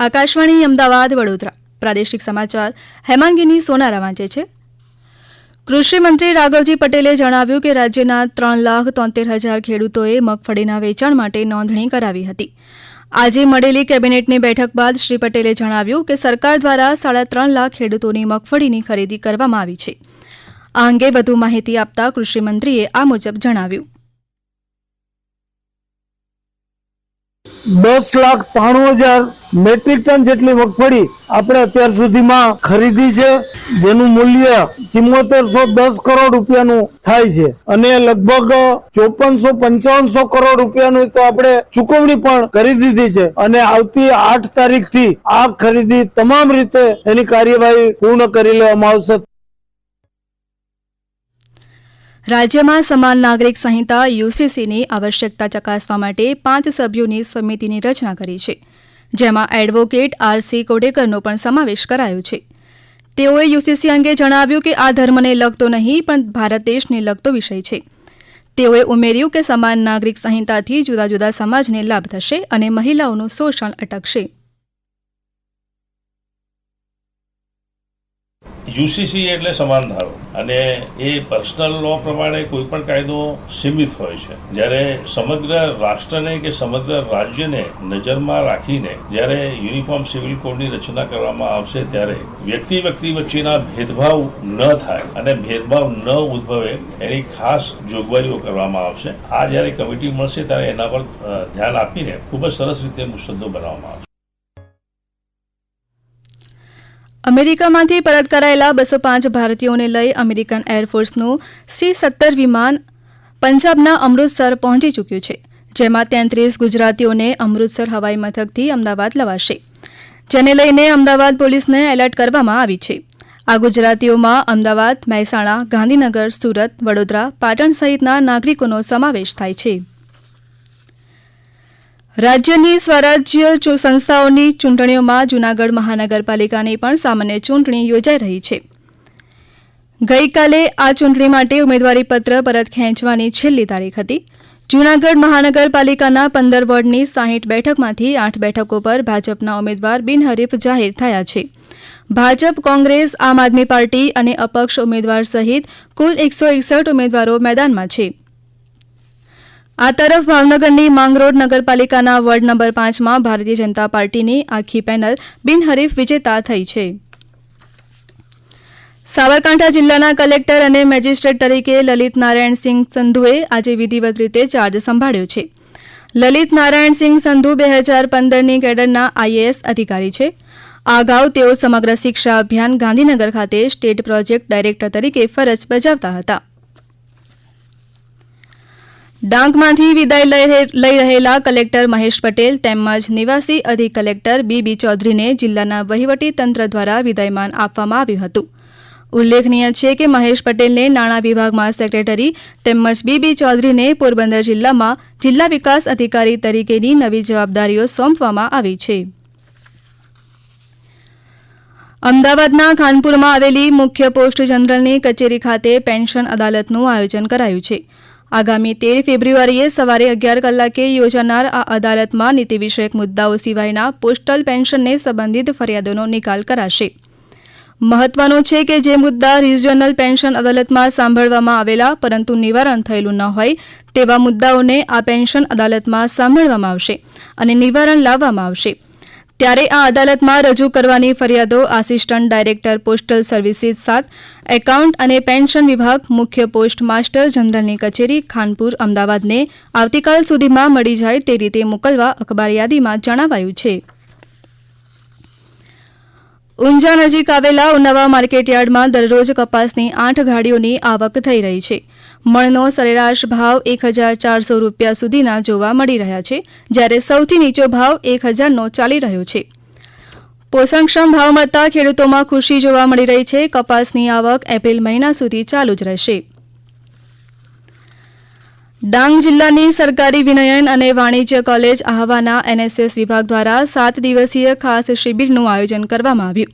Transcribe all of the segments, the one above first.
આકાશવાણી, અમદાવાદ, વડોદરા. પ્રાદેશિક સમાચાર, હેમાંગીની સોનારા વાંચે છે. કૃષિ મંત્રી રાઘવજી પટેલે જણાવ્યું કે રાજ્યના ત્રણ લાખ તોતેર હજાર ખેડૂતોએ મગફળીના વેચાણ માટે નોંધણી કરાવી હતી. આજે મળેલી કેબિનેટની બેઠક બાદ શ્રી પટેલે જણાવ્યું કે સરકાર દ્વારા સાડા ત્રણ લાખ ખેડૂતોની મગફળીની ખરીદી કરવામાં આવી છે. આ અંગે વધુ માહિતી આપતા કૃષિમંત્રીએ આ મુજબ જણાવ્યું. દસ લાખ ત્રાણું હજાર મેટ્રિક ટન જેટલી મગફળી આપણે અત્યાર સુધીમાં ખરીદી છે, જેનું મૂલ્ય ચિમોતેરસો દસ કરોડ રૂપિયાનું થાય છે. અને લગભગ ચોપનસો પંચાવનસો કરોડ રૂપિયાનું તો આપણે ચુકવણી પણ કરી દીધી છે. અને આવતી આઠ તારીખથી આ ખરીદી તમામ રીતે એની કાર્યવાહી પૂર્ણ કરી લેવામાં આવશે. રાજ્યમાં સમાન નાગરિક સંહિતા યુસીસીની આવશ્યકતા ચકાસવા માટે પાંચ સભ્યોની સમિતિની રચના કરી છે, જેમાં એડવોકેટ આરસી કોડેકરનો પણ સમાવેશ કરાયો છે. તેઓએ યુસીસી અંગે જણાવ્યું કે આ ધર્મને લગતો નહીં, પણ ભારત દેશને લગતો વિષય છે. તેઓએ ઉમેર્યું કે સમાન નાગરિક સંહિતાથી જુદા જુદા સમાજને લાભ થશે અને મહિલાઓનું શોષણ અટકશે. યુસીસી એટલે સમાન ધારો. અને એ પર્સનલ લો પ્રમાણે કોઈ પણ કાયદો સીમિત હોય છે. જ્યારે સમગ્ર રાષ્ટ્રને કે સમગ્ર રાજ્યને નજરમાં રાખીને જ્યારે યુનિફોર્મ સિવિલ કોડની રચના કરવામાં આવશે ત્યારે વ્યક્તિ વ્યક્તિ વચ્ચેના ભેદભાવ ન થાય અને ભેદભાવ ન ઉદ્ભવે એની ખાસ જોગવાઈઓ કરવામાં આવશે. આ જ્યારે કમિટી મળશે ત્યારે એના પર ધ્યાન આપીને ખૂબ જ સરસ રીતે મુસદ્દો બનાવવામાં આવશે. અમેરિકામાંથી પરત કરાયેલા બસો પાંચ ભારતીયોને લઈ અમેરિકન એરફોર્સનું સી સત્તર વિમાન પંજાબના અમૃતસર પહોંચી ચૂક્યું છે, જેમાં તેત્રીસ ગુજરાતીઓને અમૃતસર હવાઈ મથકથી અમદાવાદ લવાશે. જેને લઈને અમદાવાદ પોલીસને એલર્ટ કરવામાં આવી છે. આ ગુજરાતીઓમાં અમદાવાદ, મહેસાણા, ગાંધીનગર, સુરત, વડોદરા, પાટણ સહિતના નાગરિકોનો સમાવેશ થાય છે. રાજ્યની સ્વરાજ્ય સંસ્થાઓની ચૂંટણીઓમાં જૂનાગઢ મહાનગરપાલિકાની પણ સામાન્ય ચૂંટણી યોજાઈ રહી છે. ગઈકાલે આ ચૂંટણી માટે ઉમેદવારીપત્ર પરત ખેંચવાની છેલ્લી તારીખ હતી. જૂનાગઢ મહાનગરપાલિકાના પંદર વોર્ડની સાહીઠ બેઠકમાંથી આઠ બેઠકો પર ભાજપના ઉમેદવાર બિનહરીફ જાહેર થયા છે. ભાજપ, કોંગ્રેસ, આમ આદમી પાર્ટી અને અપક્ષ ઉમેદવાર સહિત કુલ એકસો એકસઠ ઉમેદવારો મેદાનમાં છે. આ તરફ ભાવનગરની માંગરોળ નગરપાલિકાના વોર્ડ નંબર પાંચમાં ભારતીય જનતા પાર્ટીની આખી પેનલ બિનહરીફ વિજેતા થઈ છે. સાબરકાંઠા જિલ્લાના કલેક્ટર અને મેજિસ્ટ્રેટ તરીકે લલિત નારાયણસિંહ સંધુએ આજે વિધિવત રીતે ચાર્જ સંભાળ્યો છે. લલિત નારાયણસિંહ સંધુ બે હજાર પંદરની કેડરના આઈએએસ અધિકારી છે. આ અગાઉ તેઓ સમગ્ર શિક્ષા અભિયાન ગાંધીનગર ખાતે સ્ટેટ પ્રોજેક્ટ ડાયરેક્ટર તરીકે ફરજ બજાવતા હતા. ડાંગમાંથી વિદાય લઈ રહેલા કલેક્ટર મહેશ પટેલ તેમજ નિવાસી અધિક કલેક્ટર બીબી ચૌધરીને જિલ્લાના વહીવટી તંત્ર દ્વારા વિદાયમાન આપવામાં આવ્યું હતું. ઉલ્લેખનીય છે કે મહેશ પટેલને નાણાં વિભાગમાં સેક્રેટરી તેમજ બીબી ચૌધરીને પોરબંદર જિલ્લામાં જિલ્લા વિકાસ અધિકારી તરીકેની નવી જવાબદારીઓ સોંપવામાં આવી છે. અમદાવાદના ખાનપુરમાં આવેલી મુખ્ય પોસ્ટ જનરલની કચેરી ખાતે પેન્શન અદાલતનું આયોજન કરાયું છે. આગામી તેર ફેબ્રુઆરીએ સવારે અગિયાર કલાકે યોજાનાર આ અદાલતમાં નીતિ વિષયક મુદ્દાઓ સિવાયના પોસ્ટલ પેન્શનને સંબંધિત ફરિયાદોનો નિકાલ કરાશે. મહત્વનો છે કે જે મુદ્દા રિજિયોનલ પેન્શન અદાલતમાં સાંભળવામાં આવેલા પરંતુ નિવારણ થયેલું ન હોય, તેવા મુદ્દાઓને આ પેન્શન અદાલતમાં સાંભળવામાં આવશે અને નિવારણ લાવવામાં આવશે. ત્યારે આ અદાલતમાં રજૂ કરવાની ફરિયાદો આસિસ્ટન્ટ ડાયરેક્ટર પોસ્ટલ સર્વિસીસ સાત એકાઉન્ટ અને પેન્શન વિભાગ, મુખ્ય પોસ્ટ માસ્ટર જનરલની કચેરી, ખાનપુર, અમદાવાદને આવતીકાલ સુધીમાં મળી જાય તે રીતે મોકલવા અખબાર યાદીમાં જણાવાયું છે. ઊંઝા નજીક આવેલા ઉનાવા માર્કેટયાર્ડમાં દરરોજ કપાસની આઠ ગાડીઓની આવક થઈ રહી છે. મણનો સરેરાશ ભાવ એક હજાર ચારસો રૂપિયા સુધીના જોવા મળી રહ્યા છે, જ્યારે સૌથી નીચો ભાવ એક હજારનો ચાલી રહ્યો છે. પોષણક્ષમ ભાવ મળતા ખેડૂતોમાં ખુશી જોવા મળી રહી છે. કપાસની આવક એપ્રિલ મહિના સુધી ચાલુ જ રહેશે. ડાંગ જિલ્લાની સરકારી વિનયન અને વાણિજ્ય કોલેજ આહવાના એનએસએસ વિભાગ દ્વારા સાત દિવસીય ખાસ શિબિરનું આયોજન કરવામાં આવ્યું.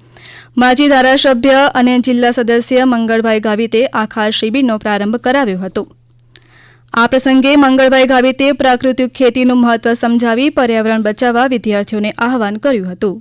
માજી ધારાસભ્ય અને જિલ્લા સદસ્ય મંગળભાઈ ગાવિતે આ ખાસ શિબિરનો પ્રારંભ કરાવ્યો હતો. આ પ્રસંગે મંગળભાઈ ગાવિતે પ્રાકૃતિક ખેતીનું મહત્વ સમજાવી પર્યાવરણ બચાવવા વિદ્યાર્થીઓને આહવાન કર્યું હતું.